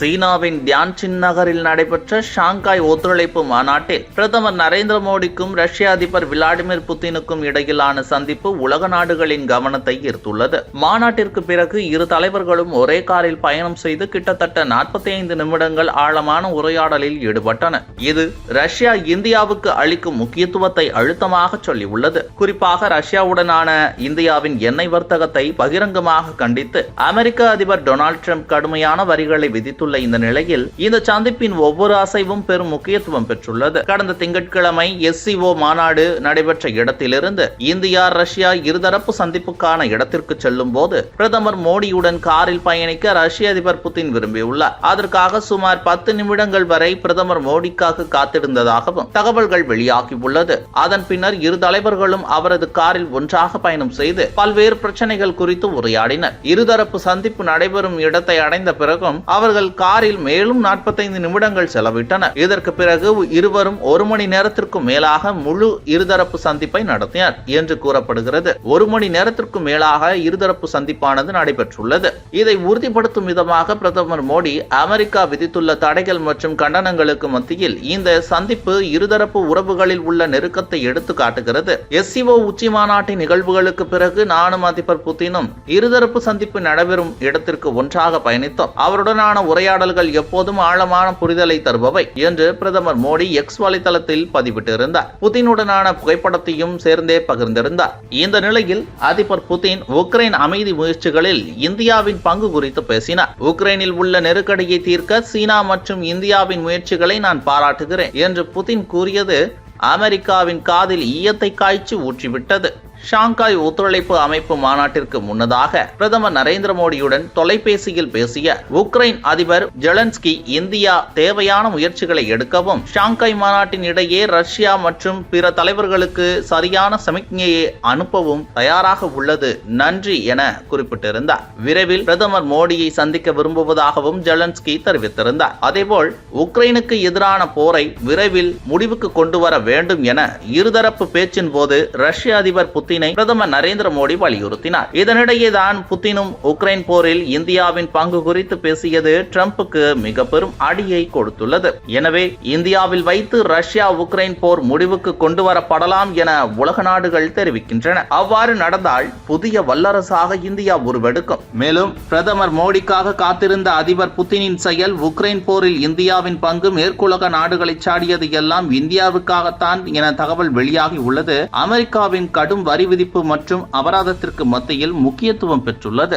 சீனாவின் தியான்சின் நகரில் நடைபெற்ற ஷாங்காய் ஒத்துழைப்பு மாநாட்டில் பிரதமர் நரேந்திர மோடிக்கும் ரஷ்ய அதிபர் விளாடிமிர் புட்டினுக்கும் இடையிலான சந்திப்பு உலக நாடுகளின் கவனத்தை ஈர்த்துள்ளது. மாநாட்டிற்கு பிறகு இரு தலைவர்களும் ஒரே காரில் பயணம் செய்து கிட்டத்தட்ட 45 ஐந்து நிமிடங்கள் ஆழமான உரையாடலில் ஈடுபட்டன இது ரஷ்யா இந்தியாவுக்கு அளிக்கும் முக்கியத்துவத்தை அழுத்தமாக சொல்லியுள்ளது. குறிப்பாக ரஷ்யாவுடனான இந்தியாவின் எண்ணெய் வர்த்தகத்தை பகிரங்கமாக கண்டித்து அமெரிக்க அதிபர் டொனால்ட் ட்ரம்ப் கடுமையான வரிகளை விதித்துள்ள இந்த நிலையில் இந்த சந்திப்பின் ஒவ்வொரு அசைவும் பெரும் முக்கியத்துவம் பெற்றுள்ளது. கடந்த திங்கட்கிழமை எஸ்சிஓ மாநாடு நடைபெற்ற இடத்திலிருந்து இந்தியா ரஷ்யா இருதரப்பு சந்திப்புக்கான இடத்திற்கு செல்லும் போது பிரதமர் மோடியுடன் காரில் பயணிக்க ரஷ்ய அதிபர் புதின் விரும்பியுள்ளார். அதற்காக சுமார் பத்து நிமிடங்கள் வரை பிரதமர் மோடிக்காக காத்திருந்ததாகவும் தகவல்கள் வெளியாகியுள்ளது. அதன் பின்னர் இரு தலைவர்களும் அவரது காரில் ஒன்றாக பயணம் செய்து பல்வேறு பிரச்சனைகள் குறித்து உரையாடினர். இருதரப்பு சந்திப்பு நடைபெறும் இடத்தை அடைந்த பிறகும் அவர்கள் காரில் மேலும் 45 நிமிடங்கள் செலவிட்டனர் இதற்கு பிறகு இருவரும் ஒரு மணி நேரத்திற்கும் மேலாக முழு இருதரப்பு சந்திப்பை நடத்தினர் என்று கூறப்படுகிறது. ஒரு மணி நேரத்திற்கும் மேலாக இருதரப்பு சந்திப்பானது நடைபெற்றுள்ளது. இதை உறுதிப்படுத்தும் விதமாக பிரதமர் மோடி அமெரிக்கா விதித்துள்ள தடைகள் மற்றும் கண்டனங்களுக்கு மத்தியில் இந்த சந்திப்பு இருதரப்பு உறவுகளில் உள்ள நெருக்கத்தை எடுத்து காட்டுகிறது. எஸ்சிஓ உச்சி மாநாட்டின் நிகழ்வுகளுக்கு பிறகு நானும் அதிபர் புதினும் இருதரப்பு சந்திப்பு நடைபெறும் இடத்திற்கு ஒன்றாக பயணித்தோம். அவருடனான உரையாடல்கள் எப்போதும் ஆழமான புரிதலை தருபவை என்று பிரதமர் மோடி எக்ஸ் வலைதளத்தில் பதிவிட்டிருந்தார். புதினுடனான புகைப்படத்தையும் சேர்ந்தே பகிர்ந்திருந்தார். இந்த நிலையில் அதிபர் புதின் உக்ரைன் அமைதி முயற்சிகளில் இந்தியாவின் பங்கு குறித்து பேசினார். உக்ரைனில் உள்ள நெருக்கடியை தீர்க்க சீனா மற்றும் இந்தியாவின் முயற்சிகளை நான் பாராட்டுகிறேன் என்று புதின் கூறியது அமெரிக்காவின் காதில் ஈயத்தை காய்ச்சி ஊற்றிவிட்டது. ஷாங்காய் ஒத்துழைப்பு அமைப்பு மாநாட்டிற்கு முன்னதாக பிரதமர் நரேந்திர மோடியுடன் தொலைபேசியில் பேசிய உக்ரைன் அதிபர் ஜெலன்ஸ்கி இந்தியா தேவையான முயற்சிகளை எடுக்கவும் ஷாங்காய் மாநாட்டின் இடையே ரஷ்யா மற்றும் பிற தலைவர்களுக்கு சரியான சமிக்ஞையை அனுப்பவும் தயாராக உள்ளது. நன்றி என குறிப்பிட்டிருந்தார். விரைவில் பிரதமர் மோடியை சந்திக்க விரும்புவதாகவும் ஜெலன்ஸ்கி தெரிவித்திருந்தார். அதேபோல் உக்ரைனுக்கு எதிரான போரை விரைவில் முடிவுக்கு கொண்டு வர வேண்டும் என இருதரப்பு பேச்சின் போது ரஷ்ய அதிபர் புத்தி பிரதமர் நரேந்திர மோடி வலியுறுத்தினார். இதனிடையே தான் புத்தினும் உக்ரைன் போரில் இந்தியாவின் பங்கு குறித்து பேசியது டிரம்புக்கு மிக பெரும் அடியை கொடுத்துள்ளது. எனவே இந்தியாவில் வைத்து ரஷ்யா உக்ரைன் போர் முடிவுக்கு கொண்டு வரப்படலாம் என உலக நாடுகள் தெரிவிக்கின்றன. அவ்வாறு நடந்தால் புதிய வல்லரசாக இந்தியா உருவெடுக்கும். மேலும் பிரதமர் மோடிக்காக காத்திருந்த அதிபர் புத்தினின் செயல் உக்ரைன் போரில் இந்தியாவின் பங்கு மேற்குலக நாடுகளை சாடியது எல்லாம் இந்தியாவுக்காகத்தான் என தகவல் வெளியாகி உள்ளது. அமெரிக்காவின் கடும் வரி விதிப்பு மற்றும் அபராதத்திற்கு மத்தியில் முக்கியத்துவம் பெற்றுள்ளது.